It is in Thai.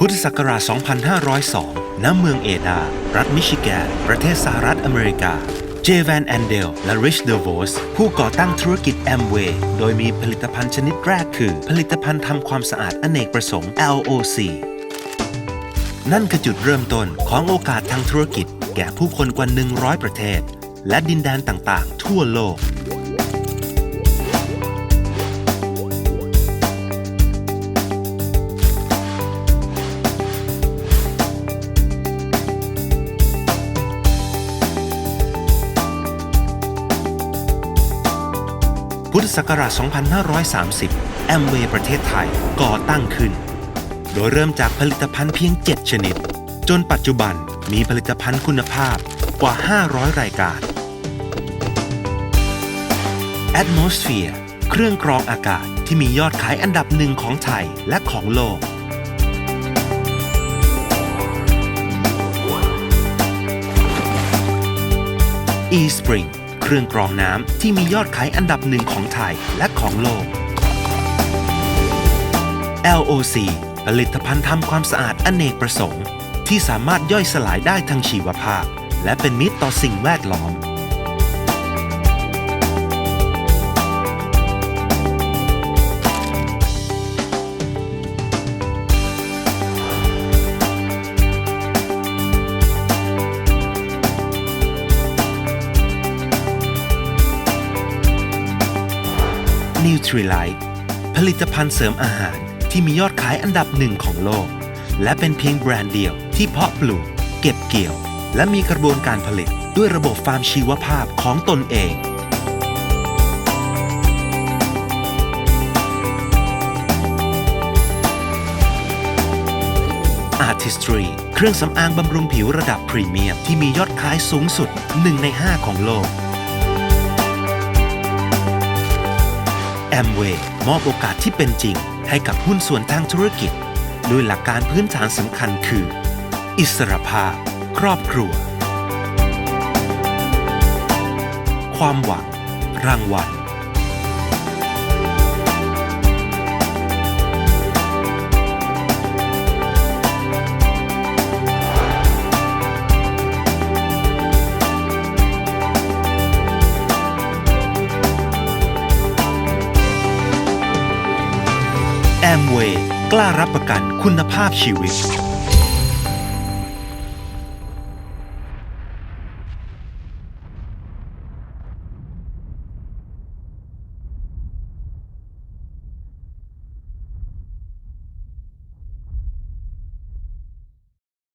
พุทธศักราช 2502 ณ เมืองเอดา รัฐมิชิแกน ประเทศสหรัฐอเมริกา เจแวนแอนเดล และริชเดอ v วสผู้ก่อตั้งธุรกิจแอมเวย์โดยมีผลิตภัณฑ์ชนิดแรกคือ ผลิตภัณฑ์ทำความสะอาดอเนกประสงค์ LOC นั่นคือจุดเริ่มต้นของโอกาสทางธุรกิจ แก่ผู้คนกว่า 100 ประเทศ และดินแดนต่างๆ ทั่วโลก พุทธศักราช 2530 แอมเวย์ประเทศไทยก่อตั้งขึ้น โดยเริ่มจากผลิตภัณฑ์เพียง 7 ชนิด จนปัจจุบันมีผลิตภัณฑ์คุณภาพกว่า 500 รายการ Atmosphere เครื่องกรองอากาศที่มียอดขายอันดับหนึ่งของไทยและของโลก eSpring เครื่องกรองน้ำที่มียอดขายอันดับหนึ่งของไทยและของโลก LOC ผลิตภัณฑ์ทำความสะอาดอเนกประสงค์ ที่สามารถย่อยสลายได้ทางชีวภาพ และเป็นมิตรต่อสิ่งแวดล้อม n u t r i l i t e ผลิตภัณฑ์เสริมอาหารที่มียอดขายอันดับหนึ่งของโลก และเป็นเพียงแบรนด์เดียวที่เพาะปลูก เก็บเกี่ยว และมีกระบวนการผลิตด้วยระบบฟาร์มชีวภาพของตนเอง Artistry เครื่องสำอางบำรุงผิวระดับพรีเมียมที่มียอดขายสูงสุด 1 ใน 5 ของโลก อมเวย์มอบโอกาสที่เป็นจริง ให้กับหุ้นส่วนทางธุรกิจ ด้วยหลักการพื้นฐานสำคัญคือ อิสรภาพ ครอบครัว ความหวัง รางวัล แอมเวย์กล้ารับประกันคุณภาพชีวิต